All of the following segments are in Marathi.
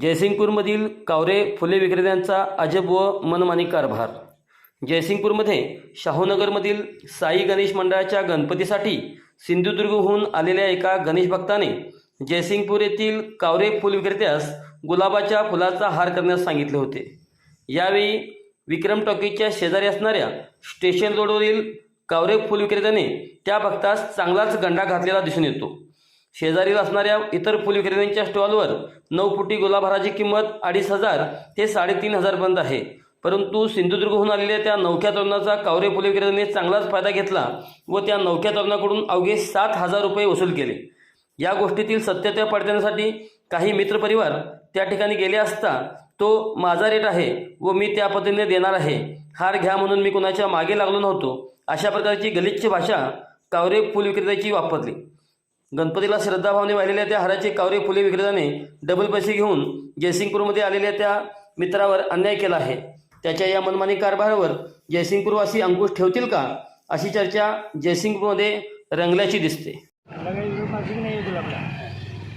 जयसिंगपूरमधील कावरे फुले विक्रेत्यांचा अजब व मनमानी कारभार. जयसिंगपूरमध्ये शाहूनगरमधील साई गणेश मंडळाच्या गणपतीसाठी सिंधुदुर्गहून आलेल्या एका गणेश भक्ताने जयसिंगपूर येथील कावरे फुल विक्रेत्यास गुलाबाच्या फुलाचा हार करण्यास सांगितले होते. यावेळी विक्रम टॉकीजच्या शेजारी असणाऱ्या स्टेशन रोडवरील कावरे फुल विक्रेत्याने त्या भक्तास चांगलाच गंडा घातलेला दिसून येतो. शेजारील असणाऱ्या इतर फुल विक्रेत्यांच्या स्टॉलवर नऊ फुटी गुलाबहाराची किंमत अडीच हजार ते साडेतीन हजारपर्यंत आहे. परंतु सिंधुदुर्गहून आलेल्या त्या नवख्या तरुणाचा कावरे फुल विक्रेत्याने चांगलाच फायदा घेतला व त्या नवख्या तरुणाकडून अवघे सात हजार रुपये वसूल केले. या गोष्टीतील सत्यता पडताळण्यासाठी काही मित्रपरिवार त्या ठिकाणी गेले असता तो माझा रेट आहे व मी त्या पद्धतीने देणार आहे. हार घ्या म्हणून मी कुणाच्या मागे लागलो नव्हतो. अशा प्रकारची गलिच्छ भाषा कावरे फुल विक्रेत्याची वापरली. गणपतीला श्रद्धाभावने वाहिलेल्या त्या हाराचे कावरे फुले विक्रेत्याने डबल पैसे घेऊन जयसिंगपूरमध्ये आलेल्या त्या मित्रावर अन्याय केला आहे. त्याच्या या मनमानी कारभारावर जयसिंगपूरवासी अंकुश ठेवतील का? अशी चर्चा जयसिंगपूरमध्ये रंगल्याची दिसते.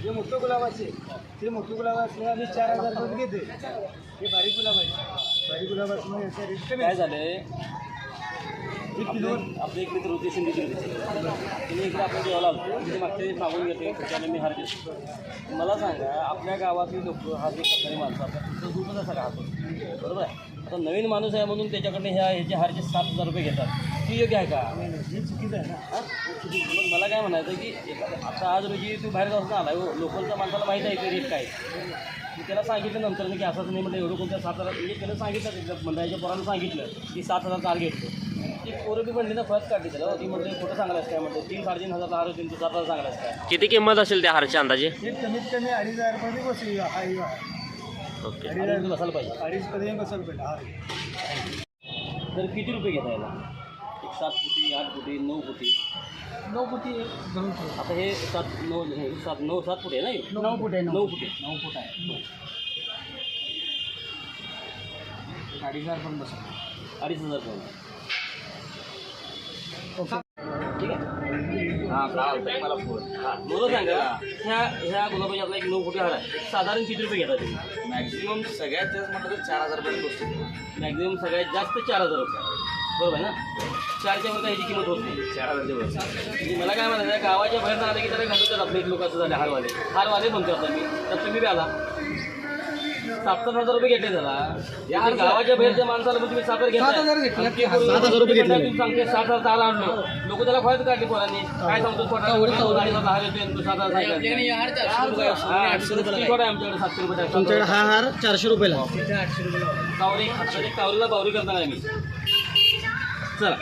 जे मोठं ते मोठं आम्ही चार हजार रुपये घेते बारीक बारीक काय आपले एक मित्र होते. सिंधुदुर्गचे तिने इकडे आपण जेवायला आलतो. तिथे मागच्या वेळेस मागून घेते त्याने मी हार घेतो मला सांगा आपल्या गावातली लोक हा जे करणारी माणसं तिथं झोपत असा राहतो बरोबर आहे? आता नवीन माणूस आहे म्हणून त्याच्याकडे ह्या ह्याचे हारचे सात हजार रुपये घेतात. ती योग्य आहे का? चुकीचं आहे ना? मग मला काय म्हणायचं की आता आज रोजी तू बाहेर जाऊन आला हो. लोकलच्या माणसाला माहीत आहे की रेट काय. मी त्याला सांगितलं नंतर की असंच नाही म्हटलं एवढं कोणत्या सात हजार म्हणजे त्याला सांगितलं मंडळाच्या पोरानं सांगितलं की सात हजार घेतो ती पोरं बी म्हणली ना फरक काढली त्याला. ती म्हणते खोटं सांगायलाच काय? म्हणते तीन साडेतीन हजार हार तीन सात हजार सांगायलाच काय? किती किंमत असेल त्या हारच्या अंदाजे? कमीत कमी अडीच हजार रुपये बसली. ओके. अडीच बसायला पाहिजे. अडीच पर्यंत बसायला पाहिजे हा. तर किती रुपये घेता याला? सात फुटी आठ फुटी नऊ फुटी। नऊ फुटी आता हे सात नऊ हे सात नऊ सात फुटी आहे ना हे? नऊ फूट आहे नऊ फुटी। नऊ फूट आहे अडीच हज़ार पण बसत अडीच हज़ार ठीक आहे हाँ काय मला फ़ोन हाँ। सांगा ह्या ह्या गुलाबाच्या आपला एक नऊ फुटी हार आहे साधारण किती रुपये घेता तुम्ही? मॅक्झिमम सगळ्यात जास्त म्हटलं तर चार हज़ार रुपये बसतो मॅक्झिमम सगळ्यात जास्त चार हज़ार रुपये। बरोबर आहे ना? चारच्या वर ह्याची किंमत होत नाही. चार हजारच्या वर म्हणजे मला काय म्हणायचं आहे, गावाच्या बाहेर आले की जरा घालतात आपले एक लोक असं झाले हारवाले हारवाले म्हणतो आता मी. तर तुम्ही बी आला. सात सात हजार रुपये घेतले त्याला. या गावाच्या बाहेरच्या माणसाला मग तुम्ही सात हजार घेताय. आणि ते करून सात हजार रुपये घेतले. तुम्ही सांगते सात हजार दहाला आणलो लोक त्याला खोयात काढले पोरांनी. काय सांगतो पोटाला हजार आणि तू सात हजार सांगितलं. हा, आठशे रुपये थोडा आहे आमच्याकडे सातशे रुपये तुमच्याकडे हा हार चारशे रुपयाला. कावरी आता ते कावरीला बावरी करणार आहे मी. चला.